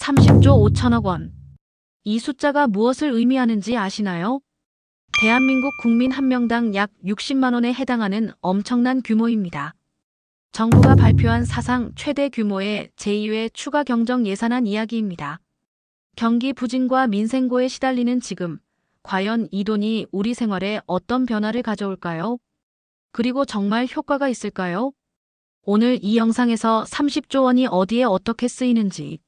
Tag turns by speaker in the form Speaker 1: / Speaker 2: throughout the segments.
Speaker 1: 30조 5천억 원. 이 숫자가 무엇을 의미하는지 아시나요? 대한민국 국민 한 명당 약 60만 원에 해당하는 엄청난 규모입니다. 정부가 발표한 사상 최대 규모의 제2회 추가 경정 예산안 이야기입니다. 경기 부진과 민생고에 시달리는 지금, 과연 이 돈이 우리 생활에 어떤 변화를 가져올까요? 그리고 정말 효과가 있을까요? 오늘 이 영상에서 30조 원이 어디에 어떻게 쓰이는지,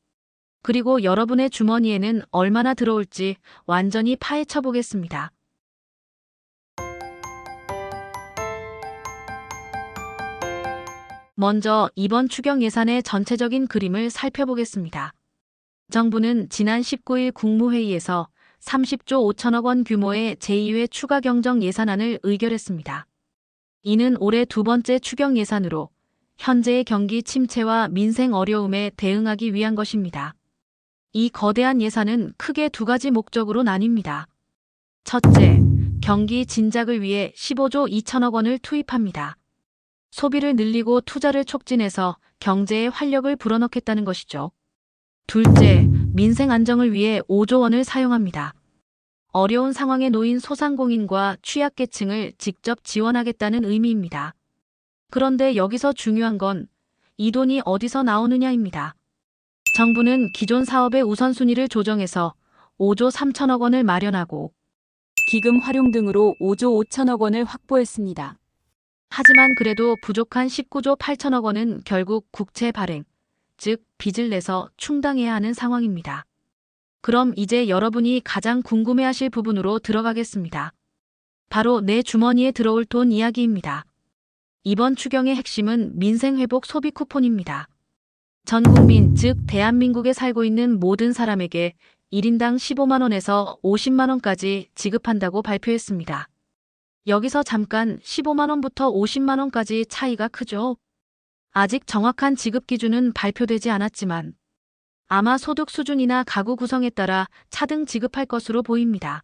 Speaker 1: 그리고 여러분의 주머니에는 얼마나 들어올지 완전히 파헤쳐 보겠습니다. 먼저 이번 추경 예산의 전체적인 그림을 살펴보겠습니다. 정부는 지난 19일 국무회의에서 30조 5천억 원 규모의 제2회 추가 경정 예산안을 의결했습니다. 이는 올해 두 번째 추경 예산으로 현재의 경기 침체와 민생 어려움에 대응하기 위한 것입니다. 이 거대한 예산은 크게 두 가지 목적으로 나뉩니다. 첫째, 경기 진작을 위해 15조 2천억 원을 투입합니다. 소비를 늘리고 투자를 촉진해서 경제에 활력을 불어넣겠다는 것이죠. 둘째, 민생 안정을 위해 5조 원을 사용합니다. 어려운 상황에 놓인 소상공인과 취약계층을 직접 지원하겠다는 의미입니다. 그런데 여기서 중요한 건 이 돈이 어디서 나오느냐입니다. 정부는 기존 사업의 우선순위를 조정해서 5조 3천억 원을 마련하고
Speaker 2: 기금 활용 등으로 5조 5천억 원을 확보했습니다.
Speaker 1: 하지만 그래도 부족한 19조 8천억 원은 결국 국채 발행, 즉 빚을 내서 충당해야 하는 상황입니다. 그럼 이제 여러분이 가장 궁금해하실 부분으로 들어가겠습니다. 바로 내 주머니에 들어올 돈 이야기입니다. 이번 추경의 핵심은 민생회복 소비 쿠폰입니다. 전 국민, 즉 대한민국에 살고 있는 모든 사람에게 1인당 15만 원에서 50만 원까지 지급한다고 발표했습니다. 여기서 잠깐 15만 원부터 50만 원까지 차이가 크죠. 아직 정확한 지급 기준은 발표되지 않았지만 아마 소득 수준이나 가구 구성에 따라 차등 지급할 것으로 보입니다.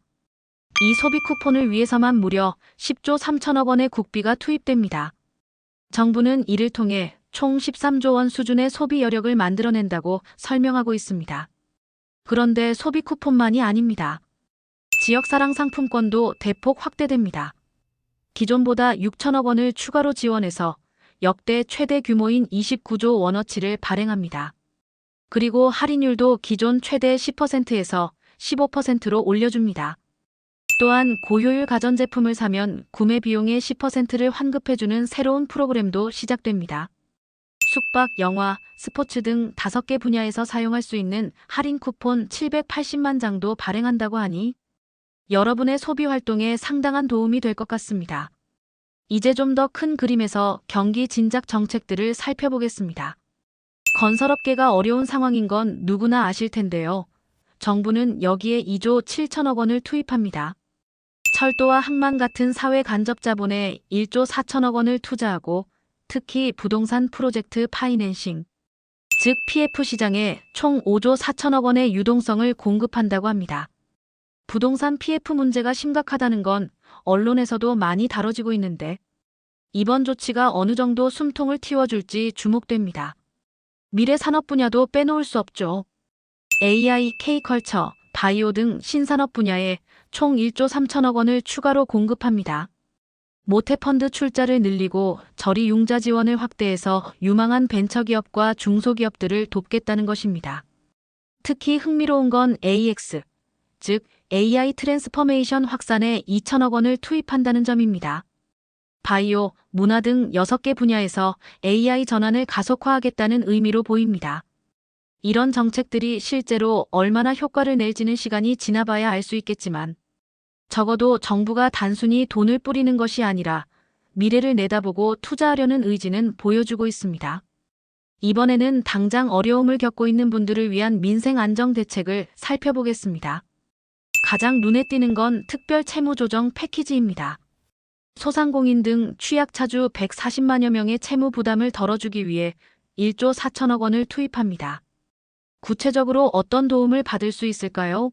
Speaker 1: 이 소비 쿠폰을 위해서만 무려 10조 3천억 원의 국비가 투입됩니다. 정부는 이를 통해 총 13조 원 수준의 소비 여력을 만들어낸다고 설명하고 있습니다. 그런데 소비 쿠폰만이 아닙니다. 지역사랑 상품권도 대폭 확대됩니다. 기존보다 6천억 원을 추가로 지원해서 역대 최대 규모인 29조 원어치를 발행합니다. 그리고 할인율도 기존 최대 10%에서 15%로 올려줍니다. 또한 고효율 가전제품을 사면 구매 비용의 10%를 환급해주는 새로운 프로그램도 시작됩니다. 숙박, 영화, 스포츠 등 5개 분야에서 사용할 수 있는 할인 쿠폰 780만 장도 발행한다고 하니 여러분의 소비 활동에 상당한 도움이 될 것 같습니다. 이제 좀 더 큰 그림에서 경기 진작 정책들을 살펴보겠습니다. 건설업계가 어려운 상황인 건 누구나 아실 텐데요. 정부는 여기에 2조 7천억 원을 투입합니다. 철도와 항만 같은 사회 간접 자본에 1조 4천억 원을 투자하고 특히 부동산 프로젝트 파이낸싱, 즉 PF 시장에 총 5조 4천억 원의 유동성을 공급한다고 합니다. 부동산 PF 문제가 심각하다는 건 언론에서도 많이 다뤄지고 있는데 이번 조치가 어느 정도 숨통을 틔워줄지 주목됩니다. 미래 산업 분야도 빼놓을 수 없죠. AI, K컬처, 바이오 등 신산업 분야에 총 1조 3천억 원을 추가로 공급합니다. 모태펀드 출자를 늘리고 저리 융자 지원을 확대해서 유망한 벤처기업과 중소기업들을 돕겠다는 것입니다. 특히 흥미로운 건 AX, 즉 AI 트랜스퍼메이션 확산에 2천억 원을 투입한다는 점입니다. 바이오, 문화 등 6개 분야에서 AI 전환을 가속화하겠다는 의미로 보입니다. 이런 정책들이 실제로 얼마나 효과를 낼지는 시간이 지나봐야 알 수 있겠지만 적어도 정부가 단순히 돈을 뿌리는 것이 아니라 미래를 내다보고 투자하려는 의지는 보여주고 있습니다. 이번에는 당장 어려움을 겪고 있는 분들을 위한 민생 안정 대책을 살펴보겠습니다. 가장 눈에 띄는 건 특별 채무 조정 패키지입니다. 소상공인 등 취약차주 140만여 명의 채무 부담을 덜어주기 위해 1조 4천억 원을 투입합니다. 구체적으로 어떤 도움을 받을 수 있을까요?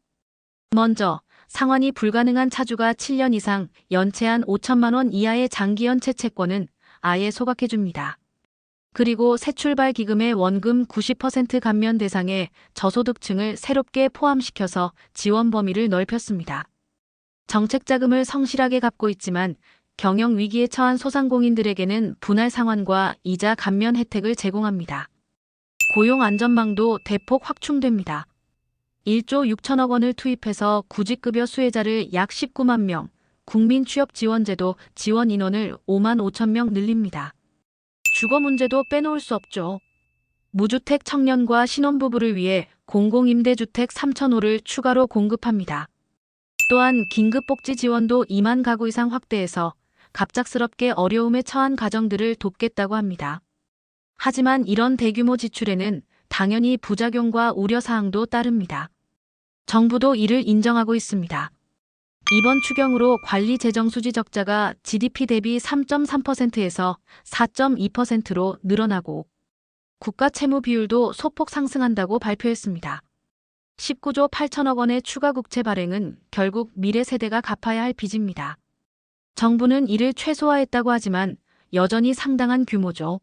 Speaker 1: 먼저 상환이 불가능한 차주가 7년 이상 연체한 5천만 원 이하의 장기 연체 채권은 아예 소각해 줍니다. 그리고 새 출발 기금의 원금 90% 감면 대상에 저소득층을 새롭게 포함시켜서 지원 범위를 넓혔습니다. 정책 자금을 성실하게 갚고 있지만 경영 위기에 처한 소상공인들에게는 분할 상환과 이자 감면 혜택을 제공합니다. 고용 안전망도 대폭 확충됩니다. 1조 6천억 원을 투입해서 구직급여 수혜자를 약 19만 명, 국민 취업지원제도 지원 인원을 5만 5천 명 늘립니다. 주거 문제도 빼놓을 수 없죠. 무주택 청년과 신혼부부를 위해 공공임대주택 3,000호를 추가로 공급합니다. 또한 긴급복지 지원도 2만 가구 이상 확대해서 갑작스럽게 어려움에 처한 가정들을 돕겠다고 합니다. 하지만 이런 대규모 지출에는 당연히 부작용과 우려사항도 따릅니다. 정부도 이를 인정하고 있습니다. 이번 추경으로 관리 재정 수지 적자가 GDP 대비 3.3%에서 4.2%로 늘어나고 국가 채무 비율도 소폭 상승한다고 발표했습니다. 19조 8천억 원의 추가 국채 발행은 결국 미래 세대가 갚아야 할 빚입니다. 정부는 이를 최소화했다고 하지만 여전히 상당한 규모죠.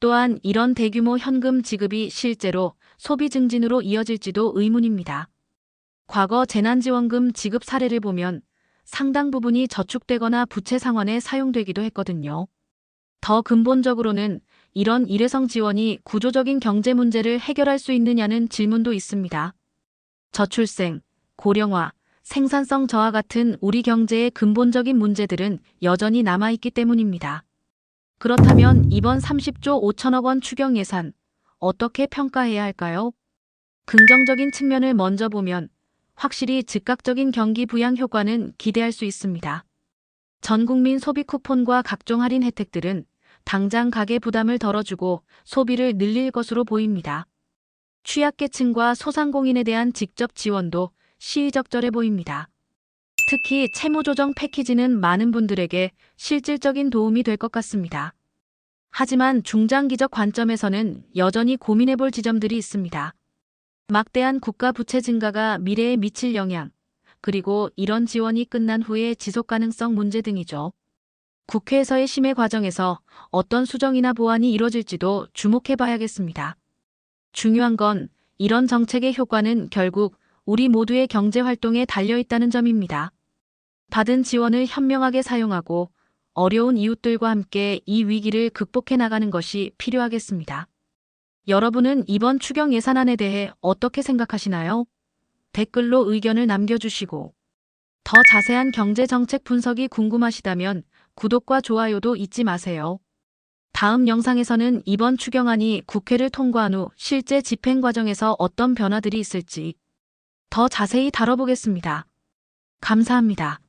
Speaker 1: 또한 이런 대규모 현금 지급이 실제로 소비 증진으로 이어질지도 의문입니다. 과거 재난지원금 지급 사례를 보면 상당 부분이 저축되거나 부채 상환에 사용되기도 했거든요. 더 근본적으로는 이런 일회성 지원이 구조적인 경제 문제를 해결할 수 있느냐는 질문도 있습니다. 저출생, 고령화, 생산성 저하 같은 우리 경제의 근본적인 문제들은 여전히 남아있기 때문입니다. 그렇다면 이번 30조 5천억 원 추경 예산 어떻게 평가해야 할까요? 긍정적인 측면을 먼저 보면 확실히 즉각적인 경기 부양 효과는 기대할 수 있습니다. 전 국민 소비 쿠폰과 각종 할인 혜택들은 당장 가계 부담을 덜어주고 소비를 늘릴 것으로 보입니다. 취약계층과 소상공인에 대한 직접 지원도 시의적절해 보입니다. 특히 채무조정 패키지는 많은 분들에게 실질적인 도움이 될 것 같습니다. 하지만 중장기적 관점에서는 여전히 고민해 볼 지점들이 있습니다. 막대한 국가 부채 증가가 미래에 미칠 영향, 그리고 이런 지원이 끝난 후의 지속 가능성 문제 등이죠. 국회에서의 심의 과정에서 어떤 수정이나 보완이 이뤄질지도 주목해 봐야겠습니다. 중요한 건 이런 정책의 효과는 결국 우리 모두의 경제 활동에 달려 있다는 점입니다. 받은 지원을 현명하게 사용하고 어려운 이웃들과 함께 이 위기를 극복해 나가는 것이 필요하겠습니다. 여러분은 이번 추경 예산안에 대해 어떻게 생각하시나요? 댓글로 의견을 남겨주시고 더 자세한 경제 정책 분석이 궁금하시다면 구독과 좋아요도 잊지 마세요. 다음 영상에서는 이번 추경안이 국회를 통과한 후 실제 집행 과정에서 어떤 변화들이 있을지 더 자세히 다뤄보겠습니다. 감사합니다.